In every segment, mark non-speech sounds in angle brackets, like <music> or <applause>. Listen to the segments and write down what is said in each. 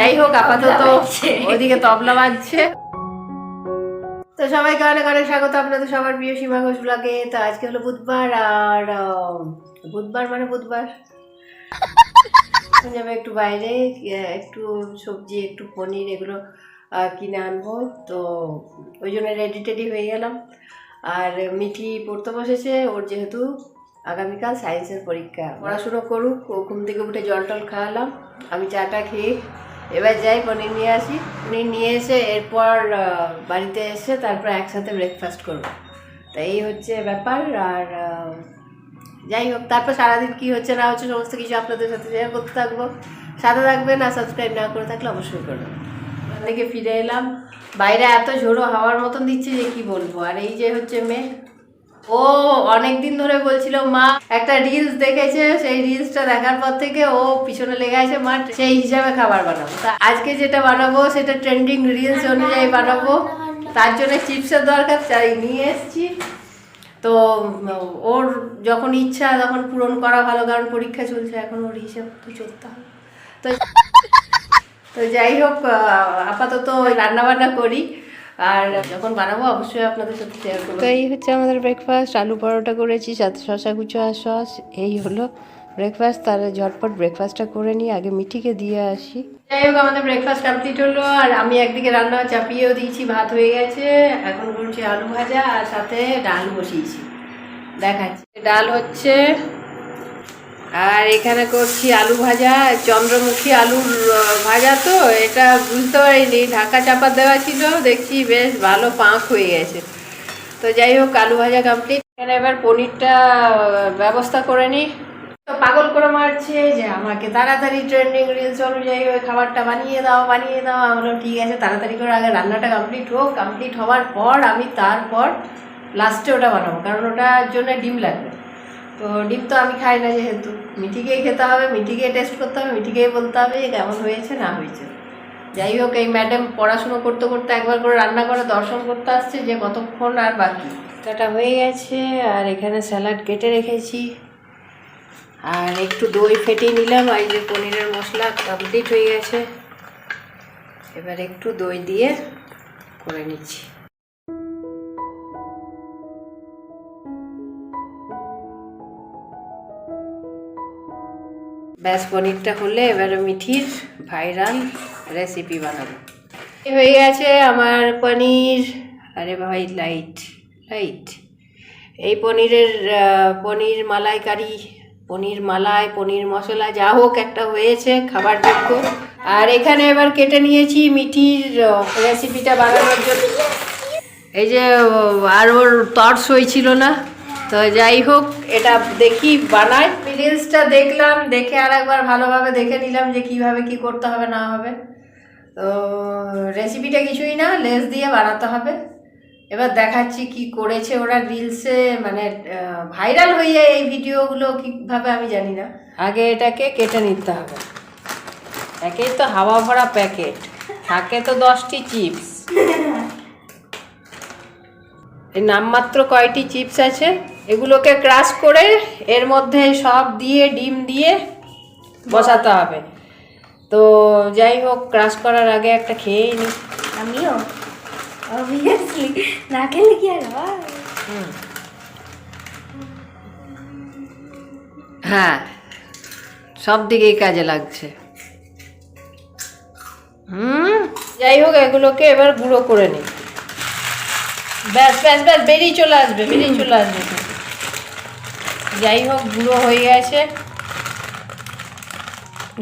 যাই হোক আপাতত। ওইদিকে তবলা বাজছে। তো সবাইকে অনেক অনেক স্বাগত আপনাদের সবার প্রিয় সীমা ঘোষ ব্লগে তো আজকে হলো বুধবার আর বুধবার মানে বুধবার। যাবে একটু বাইরে একটু সবজি একটু পনির এগুলো কিনে আনব। তো ওই জন্য রেডি টেডি হয়ে গেলাম। আর মিঠি পড়তে বসেছে ওর যেহেতু আগামীকাল সায়েন্সের পরীক্ষা। পড়াশুনো করুক ও ঘুম থেকে উঠে জল টল খাওয়ালাম। আমি চাটা খেয়ে এবার যাই, পনির নিয়ে আসি। পনির নিয়ে এসে এরপর বাড়িতে এসে তারপর একসাথে ব্রেকফাস্ট করব। তো এই হচ্ছে ব্যাপার, আর যাই হোক, তারপর সারাদিন কী হচ্ছে না হচ্ছে সমস্ত কিছু আপনাদের সাথে শেয়ার করতে থাকব। সাথে থাকবেন আর সাবস্ক্রাইব না করে থাকলে অবশ্যই করবেন। থেকে ফিরে এলাম। বাইরে এত ঝোড়ো হাওয়ার মতন দিচ্ছে যে কি বলব? আর এই যে হচ্ছে মেয়ে ও অনেক দিন ধরে বলছিল, মা, একটা রিলস দেখেছে, সেই রিলসটা দেখার পর থেকে ও পিছনে লেগে আছে, মা, সেই হিসাবে খাবার বানাবো। তা আজকে যেটা বানাবো, সেটা ট্রেন্ডিং রিলস অনুযায়ী বানাবো। তার জন্য চিপসের দরকার, তাই নিয়ে এসেছি। তো, ওর যখন ইচ্ছা, তখন পূরণ করা ভালো, কারণ পরীক্ষা চলছে, এখন ওর হিসেব তো চলতে হবে। তো তো যাই হোক আপাতত রান্না বান্না করি। আর যখন বানাবো অবশ্যই আপনাদের সাথে শেয়ার করব। তো এই হচ্ছে আমাদের ব্রেকফাস্ট আলু পরোটা করেছি সাথে শশা কুচো আর সস এই হলো ব্রেকফাস্ট তাহলে ঝটপট ব্রেকফাস্টটা করে নিই আগে মিঠিকে দিয়ে আসি। যাই হোক আমাদের ব্রেকফাস্ট কমপ্লিট হলো আর আমি একদিকে রান্না চাপিয়েও দিয়েছি ভাত হয়ে গেছে। এখন করছি আলু ভাজা আর সাথে ডাল বসিয়েছি। দেখাচ্ছি। ডাল হচ্ছে আর এখানে করছি আলু ভাজা, চন্দ্রমুখী আলুর ভাজা তো, এটা বুঝতে পারিনি, ঢাকা চাপা দেওয়া ছিল, দেখছি বেশ ভালো পাঁক হয়ে গেছে। তো যাই হোক, আলু ভাজা কমপ্লিট এখানে এবার পনিরটা ব্যবস্থা করে নিই তো পাগল করে মারছে যে আমাকে তাড়াতাড়ি ট্রেন্ডিং রিলস অনুযায়ী ওই খাবারটা বানিয়ে দাও বানিয়ে দাও। আমরা ঠিক আছে, তাড়াতাড়ি করে আগে রান্নাটা কমপ্লিট হোক। কমপ্লিট হওয়ার পর আমি তারপর লাস্টে ওটা বানাবো, কারণ ওটার জন্য ডিম লাগবে। তো ডিম তো আমি খাই না যেহেতু। মিঠিকেই খেতে হবে মিঠিকেই টেস্ট করতে হবে মিঠিকেই বলতে হবে যে কেমন হয়েছে, না হয়েছে। যাই হোক, এই ম্যাডাম পড়াশুনো করতে করতে একবার করে রান্না করে দর্শন করতে আসছে যে কতক্ষণ আর বাকি। কাটা হয়ে গেছে, আর এখানে স্যালাড কেটে রেখেছি। আর একটু দই ফেটিয়ে নিলাম, আর যে পনিরের মশলা কমপ্লিট হয়ে গেছে। এবার একটু দই দিয়ে করে নিচ্ছি। ব্যাস, পনিরটা হলে এবারে মিঠির ভাইরাল রেসিপি বানাবো। হয়ে গেছে আমার পনির। আরে ভাই লাইট লাইট এই পনিরের পনির মালাইকারি, পনির মালাই, পনির মশলা, যা হোক একটা হয়েছে খাবার যোগ্য। আর এখানে এবার কেটে নিয়েছি মিঠির রেসিপিটা বানানোর জন্য। এই যে আর ওর তর্স হয়েছিল না। তো যাই হোক, এটা দেখি বানাই রিলসটা দেখলাম দেখে আর একবার ভালোভাবে দেখে নিলাম যে কীভাবে কি করতে হবে না হবে। তো রেসিপিটা কিছুই না লেস দিয়ে বানাতে হবে। এবার দেখাচ্ছি কি করেছে ওরা রিলসে মানে ভাইরাল হয়ে যায় এই ভিডিওগুলো কীভাবে আমি জানি না। আগে এটাকে কেটে নিতে হবে। একেই তো হাওয়া ভরা প্যাকেট থাকে তো দশটি চিপস <laughs> এই নামমাত্র কয়টি চিপস আছে? এগুলোকে ক্রাশ করে এর মধ্যে সব দিয়ে ডিম দিয়ে বসাতে হবে। তো যাই হোক ক্রাশ করার আগে একটা খেয়েই নি। আমিও? অবভিয়াসলি না খেলে কি আর হ্যাঁ? সব দিকেই কাজে লাগছে। হুম যাই হোক এগুলোকে এবার গুঁড়ো করে নিই ব্যাস ব্যাস ব্যাস বেরিয়ে চলে আসবে বেরিয়ে চলে আসবে। যাই হোক গুঁড়ো হয়ে গেছে।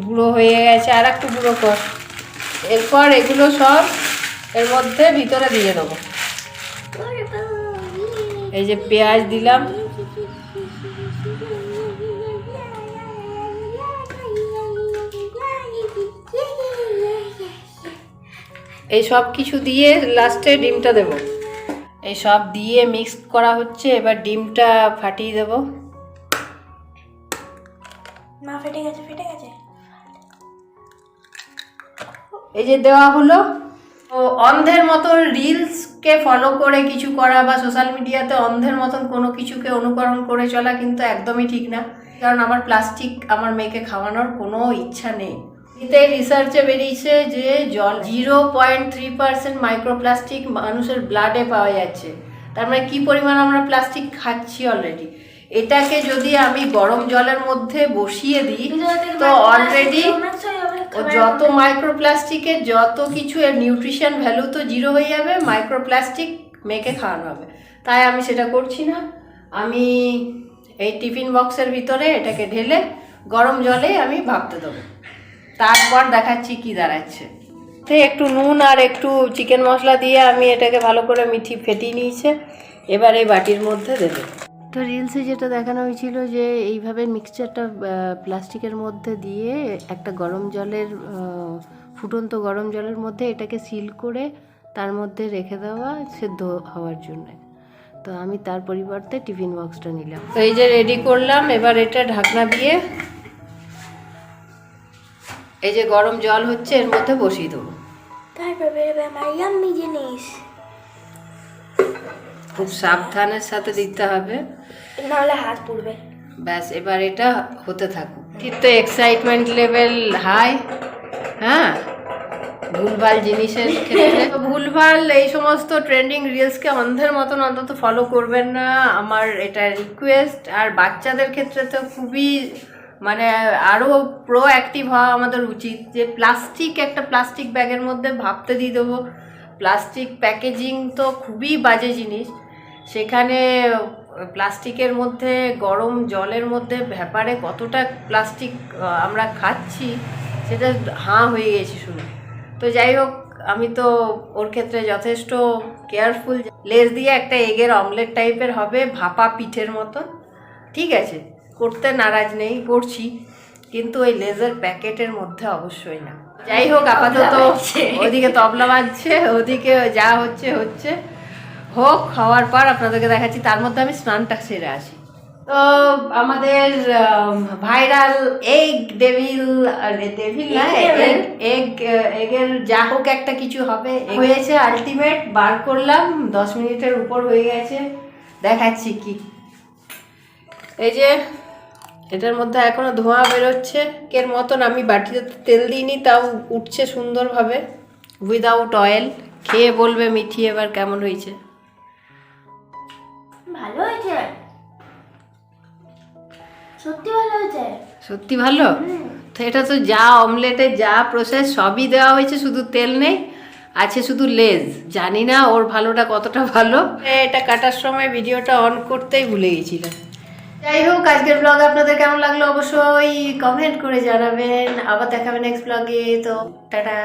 গুঁড়ো হয়ে গেছে, আর একটু গুঁড়ো কর। এরপর এগুলো সব এর মধ্যে ভিতরে দিয়ে দেবো। এই যে পেঁয়াজ দিলাম। এই সব কিছু দিয়ে লাস্টে ডিমটা দেব। এই সব দিয়ে মিক্স করা হচ্ছে, এবার ডিমটা ফাটিয়ে দেব। ফেটে গেছে ফেটে গেছে। এই যে দেওয়া হলো, তো অন্ধের মতন রিলসকে ফলো করে কিছু করা বা সোশ্যাল মিডিয়াতে অন্ধের মতন কোনো কিছুকে অনুকরণ করে চলা কিন্তু একদমই ঠিক না। কারণ আমার প্লাস্টিক আমার মেয়েকে খাওয়ানোর কোনো ইচ্ছা নেই। এতে রিসার্চে বেরিয়েছে যে জল zero point three percent microplastic মানুষের ব্লাডে পাওয়া যাচ্ছে। তার মানে কী পরিমাণ আমরা প্লাস্টিক খাচ্ছি অলরেডি এটাকে যদি আমি গরম জলের মধ্যে বসিয়ে দিই তো অলরেডি যত মাইক্রোপ্লাস্টিকের যত কিছু এর নিউট্রিশন ভ্যালু তো জিরো হয়ে যাবে মাইক্রোপ্লাস্টিক মেখে খাওয়ানো হবে। তাই আমি সেটা করছি না। আমি এই টিফিন বক্সের ভিতরে এটাকে ঢেলে গরম জলে আমি ভাবতে দেবো। তারপর দেখাচ্ছি কি দাঁড়াচ্ছে। তো একটু নুন আর একটু চিকেন মশলা দিয়ে আমি এটাকে ভালো করে মিঠি ফেটিয়ে নিয়েছে। এবার এই বাটির মধ্যে দেবে। তো রিলসে যেটা দেখানো হয়েছিল যে এইভাবে মিক্সচারটা প্লাস্টিকের মধ্যে দিয়ে একটা গরম জলের ফুটন্ত গরম জলের মধ্যে এটাকে সিল করে তার মধ্যে রেখে দেওয়া সেদ্ধ হওয়ার জন্য। তো আমি তার পরিবর্তে টিফিন বক্সটা নিলাম। তো এই যে রেডি করলাম এবার এটা ঢাকনা দিয়ে এই যে গরম জল হচ্ছে এর মধ্যে বসিয়ে দেবো। তারপর জিনিস। খুব সাবধানের সাথে দিতে হবে। নাহলে হাত পুড়বে। ব্যাস এবার এটা হতে থাকুক। কিন্তু এক্সাইটমেন্ট লেভেল হাই হ্যাঁ? ভুলভাল জিনিসের ক্ষেত্রে। <laughs> ভুলভাল এই সমস্ত ট্রেন্ডিং রিলসকে অন্ধের মতন অন্তত ফলো করবেন না। আমার এটা রিকোয়েস্ট আর বাচ্চাদের ক্ষেত্রে তো খুবই মানে আরও প্রো অ্যাক্টিভ হওয়া আমাদের উচিত। যে প্লাস্টিক একটা প্লাস্টিক ব্যাগের মধ্যে ভাবতে দিয়ে দেবো। প্লাস্টিক প্যাকেজিং তো খুবই বাজে জিনিস। সেখানে প্লাস্টিকের মধ্যে গরম জলের মধ্যে ব্যাপারে কতটা প্লাস্টিক আমরা খাচ্ছি সেটা হাঁ হয়ে গেছে শুনে। তো যাই হোক আমি তো ওর ক্ষেত্রে যথেষ্ট কেয়ারফুল লেস দিয়ে একটা এগের অমলেট টাইপের হবে ভাপা পিঠের মতন। ঠিক আছে করতে নারাজ নেই করছি। কিন্তু ওই লেজের প্যাকেটের মধ্যে অবশ্যই না। যাই হোক আপাতত ওদিকে তবলা বাজছে ওদিকে যা হচ্ছে হচ্ছে। হোক হওয়ার পর আপনাদেরকে দেখাচ্ছি তার মধ্যে আমি স্নানটা সেরে আসি। তো আমাদের ভাইরাল এগ ডেভিল ডেভিল না এগ এগ এগের যা হোক একটা কিছু হবে। হয়েছে আলটিমেট বার করলাম দশ মিনিটের উপর হয়ে গেছে। দেখাচ্ছি কি। এই যে এটার মধ্যে এখনও ধোঁয়া বেরোচ্ছে। কের মতন আমি বাটিতে তেল দিইনি তাও উঠছে সুন্দরভাবে। উইদাউট অয়েল খেয়ে বলবে মিঠি এবার কেমন হয়েছে। ভালো হয়েছে? সত্যি ভালো হয়েছে? সত্যি ভালো? তো এটা তো যা অমলেটে যা প্রসেস সবই দেওয়া হয়েছে শুধু তেল নেই আছে শুধু লেজ। জানি না ওর ভালোটা কতটা ভালো। এটা কাটার সময় ভিডিওটা অন করতেই ভুলে গেছিলাম। যাই হোক আজকের ব্লগ আপনাদের কেমন লাগল অবশ্যই কমেন্ট করে জানাবেন। আবার দেখাবেন নেক্সট ব্লগে তো টাটা।